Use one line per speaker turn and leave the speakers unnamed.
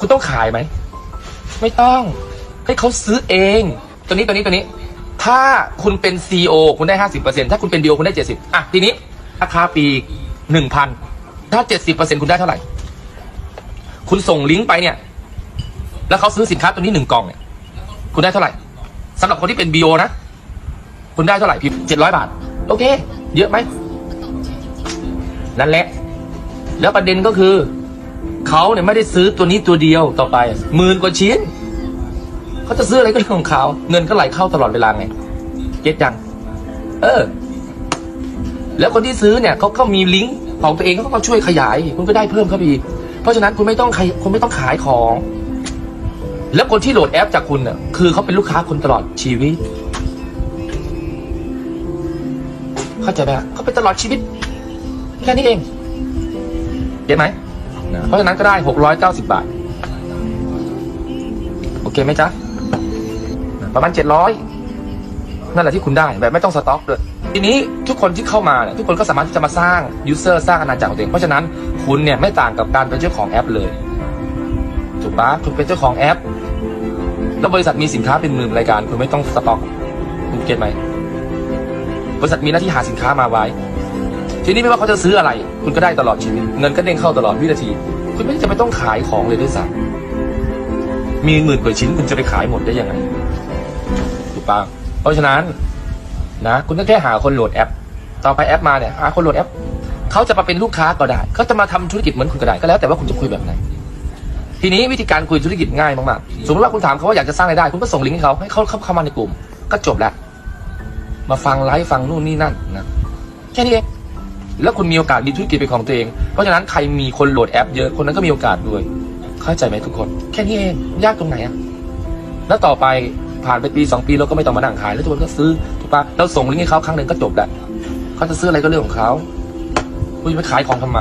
คุณต้องขายไหม ไม่ต้อง ให้เขาซื้อเอง ตัวนี้ตัวนี้ตัวนี้ ถ้าคุณเป็นซีอคุณได้ห้าสิบเปอร์เซ็นถ้าคุณเป็นดีโอคุณได้เจ็ดสิบอะทีนี้ราคาปีหนึ่งพันถ้าเจ็ดสิบเปอร์เซ็นคุณได้เท่าไหร่ คุณส่งลิงก์ไปเนี่ย แล้วเขาซื้อสินค้าตัวนี้หนึ่งกล่องเนี่ย คุณได้เท่าไหร่สำหรับคนที่เป็นบีโอนะ คุณได้เท่าไหร่พี่เจ็ดร้อยบาท โอเค เยอะไหมนั่นแหละ แล้วประเด็นก็คือ เขาเนี่ยไม่ได้ซื้อตัวนี้ตัวเดียวต่อไปหมื่นกว่าชิ้น เขาจะซื้ออะไรก็เรื่องของเขาเงินก็ไหลเข้าตลอดเวลาไงเก็ตยังเออ แล้วคนที่ซื้อเนี่ยเขาก็มีลิงก์ของตัวเองเขาก็ช่วยขยาย คุณก็ได้เพิ่มเข้าไปอีกเพราะฉะนั้นคุณไม่ต้องขยคุณไม่ต้องขายของ แล้วคนที่โหลดแอปจากคุณเนี่ยคือเขาเป็นลูกค้าคุณตลอดชีวิต เข้าใจไหมเขาเป็นตลอดชีวิตแค่นี้เองเก็ตไหม นะเพราะฉะนั้นก็ได้หกร้อยเก้าสิบาท โอเคไหมจ๊ะ ประมาณเจ็ดร้อยนั่นแหละที่คุณได้แบบไม่ต้องสต็อกเลยทีนี้ทุกคนที่เข้ามาเนี่ยทุกคนก็สามารถที่จะมาสร้างยูเซอร์สร้างอาณาจักรของตัวเอง เพราะฉะนั้นคุณเนี่ยไม่ต่างกับการเป็นเจ้าของแอปเลยถูกปะคุณเป็นเจ้าของแอป แล้วบริษัทมีสินค้าเป็นหมื่นรายการ คุณไม่ต้องสต็อก คุณเก็ตไหมบริษัทมีหน้าที่หาสินค้ามาไว้ ทีนี้ไม่ว่าเขาจะซื้ออะไร คุณก็ได้ตลอดชีวิต เงินก็เด้งเข้าตลอดวินาที คุณไม่จะไม่ต้องขายของเลยด้วยซ้ำมีหมื่นกว่าชิ้นคุณจะไปขายหมดได้ยังไงถูกปะเพราะฉะนั้นนะคุณก็แค่หาคนโหลดแอป ต่อไปแอปมาเนี่ยหาคนโหลดแอปเขาจะมาเป็นลูกค้าก็ได้เขาจะมาทำธุรกิจเหมือนคุณก็ได้ก็แล้วแต่ว่าคุณจะคุยแบบไหนทีนี้วิธีการคุยธุรกิจง่ายมากๆ สมมติว่าคุณถามเขาว่าอยากจะสร้างรายได้ คุณก็ส่งลิงก์ให้เขาให้เขาเข้ามาในกลุ่ม ก็จบแล้ว มาฟังไลฟ์ฟังนู่นนี่นั่นนะแค่นี้เอง แล้วคุณมีโอกาสมีธุรกิจเป็นของตัวเอง เพราะฉะนั้นใครมีคนโหลดแอปเยอะคนนั้นก็มีโอกาสด้วย เข้าใจไหมทุกคน แค่นี้เองยากตรงไหนอะแล้วต่อไปผ่านไปปีสองปีเราก็ไม่ต้องมานั่งขายแล้วทุกคนก็ซื้อถูกปะเราส่งลิงก์ให้เขาครั้งหนึ่งก็จบแหละเขาจะซื้ออะไรก็เรื่องของเขาคุณจะไปขายของทำไม